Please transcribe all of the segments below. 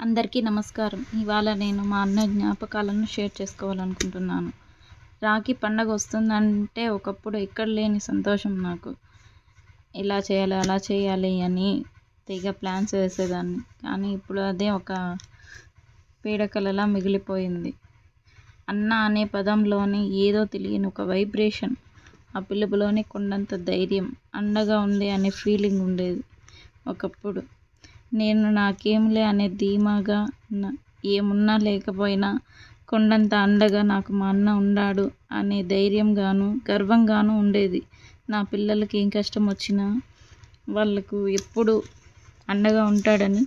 అందరికీ నమస్కారం. ఇవాళ నేను మా అన్న జ్ఞాపకాలను షేర్ చేసుకోవాలనుకుంటున్నాను. రాఖీ పండగ వస్తుందంటే ఒకప్పుడు ఎక్కడ లేని సంతోషం నాకు. ఇలా చేయాలి అలా చేయాలి అని తెగ ప్లాన్స్ వేసేదాన్ని. కానీ ఇప్పుడు అదే ఒక పీడకలలా మిగిలిపోయింది. అన్న అనే పదంలోని ఏదో తెలియని ఒక వైబ్రేషన్ ఆ పిలుపులోని కొండంత ధైర్యం అండగా ఉంది అనే ఫీలింగ్ ఉండేది ఒకప్పుడు. నేను నాకేంలే అనే ధీమాగా ఏమున్నా లేకపోయినా కొండంత అండగా నాకు మా అన్న ఉన్నాడు అనే ధైర్యంగాను గర్వంగాను ఉండేది. నా పిల్లలకి ఏం కష్టం వచ్చినా వాళ్ళకు ఎప్పుడు అండగా ఉంటాడని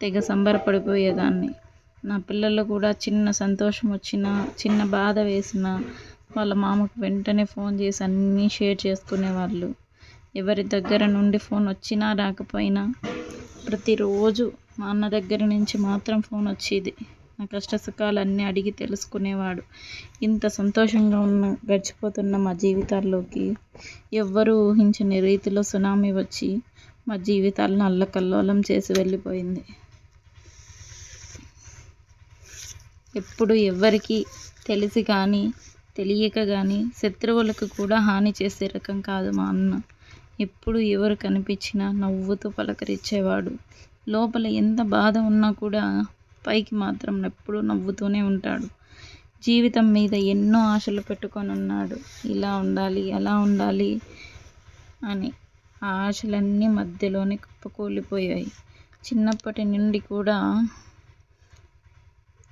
తెగ సంబరపడిపోయేదాన్ని. నా పిల్లలు కూడా చిన్న సంతోషం వచ్చినా చిన్న బాధ వేసినా వాళ్ళ మామకు వెంటనే ఫోన్ చేసి అన్నీ షేర్ చేసుకునేవాళ్ళు. ఎవరి దగ్గర నుండి ఫోన్ వచ్చినా రాకపోయినా ప్రతిరోజు మా అన్న దగ్గర నుంచి మాత్రం ఫోన్ వచ్చేది. నా కష్ట సుఖాలు అన్నీ అడిగి తెలుసుకునేవాడు. ఇంత సంతోషంగా ఉన్న గడిచిపోతున్న మా జీవితాల్లోకి ఎవ్వరూ ఊహించని రీతిలో సునామీ వచ్చి మా జీవితాలను అల్లకల్లోలం చేసి వెళ్ళిపోయింది. ఎప్పుడు ఎవ్వరికి తెలిసి కానీ తెలియక కానీ శత్రువులకు కూడా హాని చేసే రకం కాదు మా అన్న. ఎప్పుడు ఎవరు కనిపించినా నవ్వుతూ పలకరించేవాడు. లోపల ఎంత బాధ ఉన్నా కూడా పైకి మాత్రం ఎప్పుడూ నవ్వుతూనే ఉంటాడు. జీవితం మీద ఎన్నో ఆశలు పెట్టుకొని ఉన్నాడు. ఇలా ఉండాలి అలా ఉండాలి అని ఆ ఆశలన్నీ మధ్యలోనే కుప్పకూలిపోయాయి. చిన్నప్పటి నుండి కూడా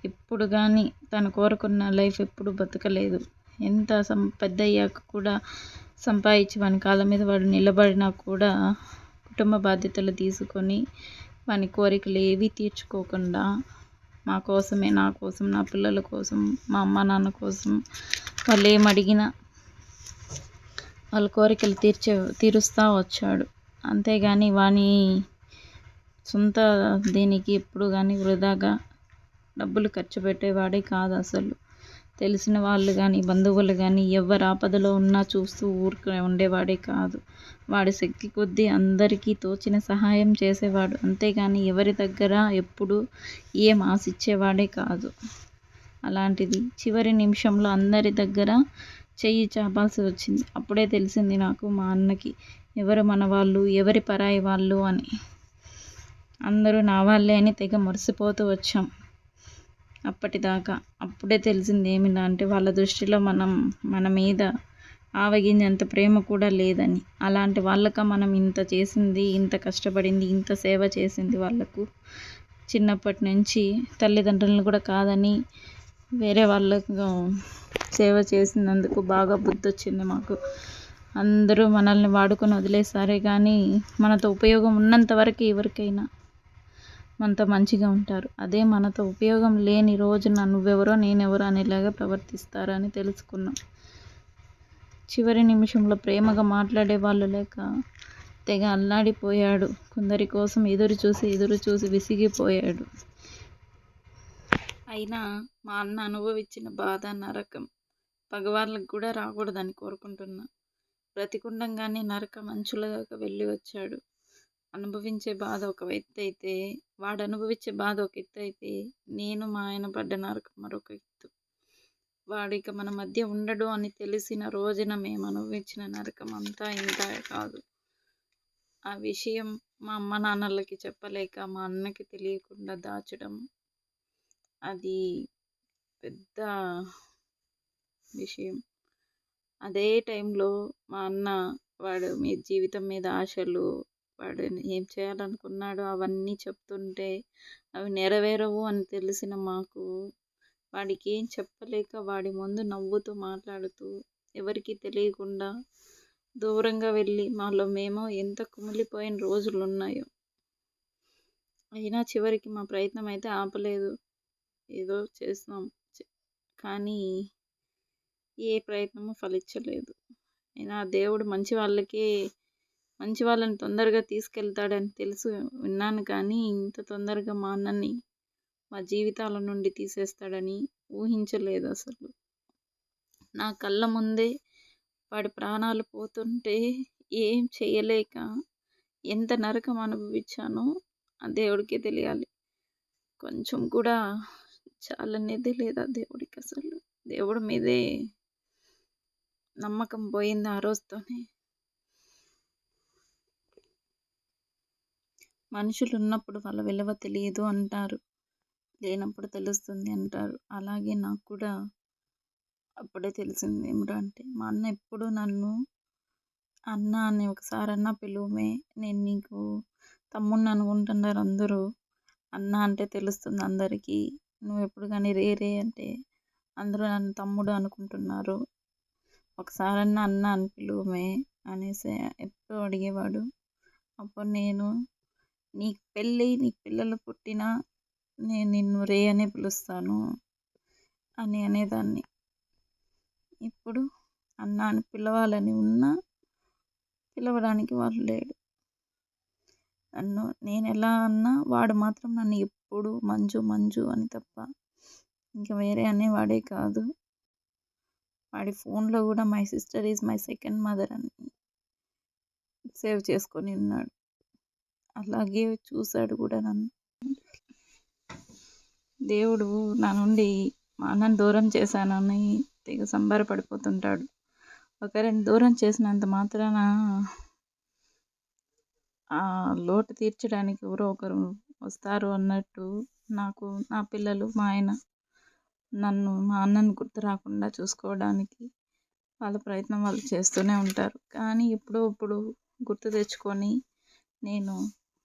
ఎప్పుడు కానీ తను కోరుకున్న లైఫ్ ఎప్పుడు బతకలేదు. ఎంత సం పెద్ద అయ్యాక కూడా సంపాదించి వాని కాళ్ళ మీద వాడు నిలబడినా కూడా కుటుంబ బాధ్యతలు తీసుకొని వాని కోరికలు ఏవి తీర్చుకోకుండా మా కోసమే నా కోసం నా పిల్లల కోసం మా అమ్మ నాన్న కోసం వాళ్ళు ఏం అడిగినా వాళ్ళ కోరికలు తీర్చే తీరుస్తూ వచ్చాడు. అంతేగాని వాని సొంత దీనికి ఎప్పుడు కానీ వృధాగా డబ్బులు ఖర్చు పెట్టేవాడే కాదు అసలు. తెలిసిన వాళ్ళు కానీ బంధువులు కానీ ఎవరు ఆపదలో ఉన్నా చూస్తూ ఊరికే ఉండేవాడే కాదు. వాడి శక్తి కొద్దీ అందరికీ తోచిన సహాయం చేసేవాడు. అంతేగాని ఎవరి దగ్గర ఎప్పుడు ఏం ఆశించేవాడే కాదు. అలాంటిది చివరి నిమిషంలో అందరి దగ్గర చెయ్యి చాపాల్సి వచ్చింది. అప్పుడే తెలిసింది నాకు మా అన్నకి ఎవరు మన వాళ్ళు ఎవరి పరాయి వాళ్ళు అని. అందరూ నా వాళ్ళే అని తెగ మురిసిపోతూ వచ్చాం. అప్పటిదాకా. అప్పుడే తెలిసింది ఏమిటంటే వాళ్ళ దృష్టిలో మనం మన మీద ఆవగింజంత ప్రేమ కూడా లేదని. అలాంటి వాళ్ళక మనం ఇంత చేసింది ఇంత కష్టపడింది ఇంత సేవ చేసింది వాళ్ళకు చిన్నప్పటి నుంచి తల్లిదండ్రులను కూడా కాదని వేరే వాళ్ళకు సేవ చేసినందుకు బాగా బుద్ధి వచ్చింది మాకు. అందరూ మనల్ని వాడుకొని వదిలేసారే కానీ మనతో ఉపయోగం ఉన్నంత వరకు ఎవరికైనా మనతో మంచిగా ఉంటారు. అదే మనతో ఉపయోగం లేని రోజున నువ్వెవరో నేనెవరో అనేలాగా ప్రవర్తిస్తారని తెలుసుకున్నాం. చివరి నిమిషంలో ప్రేమగా మాట్లాడే వాళ్ళు లేక తెగ అల్లాడిపోయాడు. కొందరి కోసం ఎదురు చూసి ఎదురు చూసి విసిగిపోయాడు. అయినా మా అన్న అనుభవించిన బాధ నరకం. పగవాళ్ళకు కూడా రాకూడదని కోరుకుంటున్నా. బ్రతికుండంగానే నరకం అంచులదాకా వెళ్ళి వచ్చాడు. అనుభవించే బాధ ఒక ఎత్తు అయితే వాడు అనుభవించే బాధ ఒక ఎత్తు అయితే నేను మా ఆయన పడ్డ నరకం మరొక ఎత్తు వాడు ఇక మన మధ్య ఉండడు అని తెలిసిన రోజున మేము అనుభవించిన నరకం అంతా ఇంత కాదు. ఆ విషయం మా అమ్మ నాన్నలకి చెప్పలేక మా అన్నకి తెలియకుండా దాచడం అది పెద్ద విషయం. అదే టైంలో మా అన్న వాడు మీ జీవితం మీద ఆశలు వాడు ఏం చేయాలనుకున్నాడో అవన్నీ చెప్తుంటే అవి నెరవేరవు అని తెలిసిన మాకు. వాడికి ఏం చెప్పలేక వాడి ముందు నవ్వుతూ మాట్లాడుతూ ఎవరికి తెలియకుండా దూరంగా వెళ్ళి మాలో మేము ఎంత కుమిలిపోయిన రోజులు ఉన్నాయో అయినా చివరికి మా ప్రయత్నం అయితే ఆపలేదు. ఏదో చేస్తాం కానీ ఏ ప్రయత్నము ఫలించలేదు. అయినా దేవుడు మంచి వాళ్ళకే మంచి వాళ్ళని తొందరగా తీసుకెళ్తాడని తెలుసు విన్నాను కానీ ఇంత తొందరగా మా అన్నని మా జీవితాల నుండి తీసేస్తాడని ఊహించలేదు అసలు. నా కళ్ళ ముందే వాడి ప్రాణాలు పోతుంటే ఏం చేయలేక ఎంత నరకం అనుభవించానో ఆ దేవుడికే తెలియాలి. కొంచెం కూడా చాలనేది లేదా దేవుడికి అసలు. దేవుడి మీదే నమ్మకం పోయింది ఆ రోజుతోనే. మనుషులు ఉన్నప్పుడు వాళ్ళ విలువ తెలియదు అంటారు. లేనప్పుడు తెలుస్తుంది అంటారు. అలాగే నాకు కూడా అప్పుడే తెలిసింది ఏమిటో అంటే మా అన్న ఎప్పుడు నన్ను అన్న అని ఒకసారి అన్న పిలువమే. నేను నీకు తమ్ముడిని అనుకుంటున్నారు అందరూ. అన్న అంటే తెలుస్తుంది అందరికీ. నువ్వు ఎప్పుడు కానీ రే రే అంటే అందరూ నన్ను తమ్ముడు అనుకుంటున్నారు. ఒకసారన్నా అన్న అని పిలువమే అనేసి ఎప్పుడు అడిగేవాడు. అప్పుడు నేను నీకు పెళ్ళి నీకు పిల్లలు పుట్టినా నేను నిన్ను రే అనే పిలుస్తాను అని అనేదాన్ని. ఇప్పుడు అన్న అని పిలవాలని ఉన్నా పిలవడానికి వాడు లేడు. నన్ను నేను ఎలా అన్నా వాడు మాత్రం నన్ను ఎప్పుడు మంజు మంజు అని తప్ప ఇంకా వేరే అనేవాడే కాదు. వాడి ఫోన్లో కూడా my sister is my second mother అని సేవ్ చేసుకొని ఉన్నాడు. అలాగే చూశాడు కూడా నన్ను. దేవుడు నా నుండి మా అన్నని దూరం చేశానని తెగ సంబరపడిపోతుంటాడు. ఒకరిని దూరం చేసినంత మాత్రాన ఆ లోటు తీర్చడానికి ఎవరో ఒకరు వస్తారు అన్నట్టు నాకు నా పిల్లలు మా ఆయన నన్ను మా అన్నని గుర్తు రాకుండా చూసుకోవడానికి వాళ్ళ ప్రయత్నం వాళ్ళు చేస్తూనే ఉంటారు. కానీ ఎప్పుడో ఇప్పుడు గుర్తు తెచ్చుకొని నేను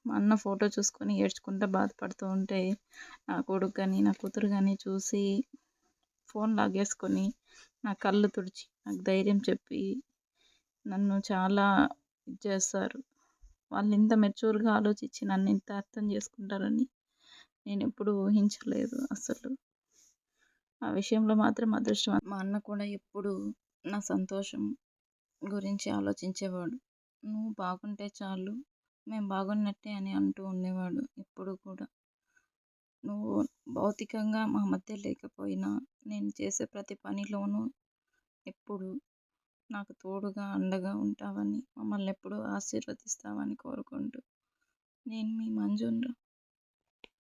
మా అన్న ఫోటో చూసుకొని ఏడ్చుకుంటూ బాధపడుతూ ఉంటే నా కొడుకు కానీ నా కూతురు కానీ చూసి ఫోన్ లాగేసుకొని నా కళ్ళు తుడిచి నాకు ధైర్యం చెప్పి నన్ను చాలా ఇది చేస్తారు. వాళ్ళు ఇంత మెచ్యూర్గా ఆలోచించి నన్ను ఇంత అర్థం చేసుకుంటారని నేను ఎప్పుడు ఊహించలేదు అసలు. ఆ విషయంలో మాత్రం అదృష్టం. మా అన్న కూడా ఎప్పుడు నా సంతోషం గురించి ఆలోచించేవాడు. నువ్వు బాగుంటే చాలు మేము బాగున్నట్టే అని అంటూ ఉండేవాడు ఎప్పుడు కూడా. నువ్వు భౌతికంగా మా మధ్య లేకపోయినా నేను చేసే ప్రతి పనిలోనూ ఎప్పుడు నాకు తోడుగా అండగా ఉంటావని మమ్మల్ని ఎప్పుడూ ఆశీర్వదిస్తావని కోరుకుంటూ. నేను మీ మంజును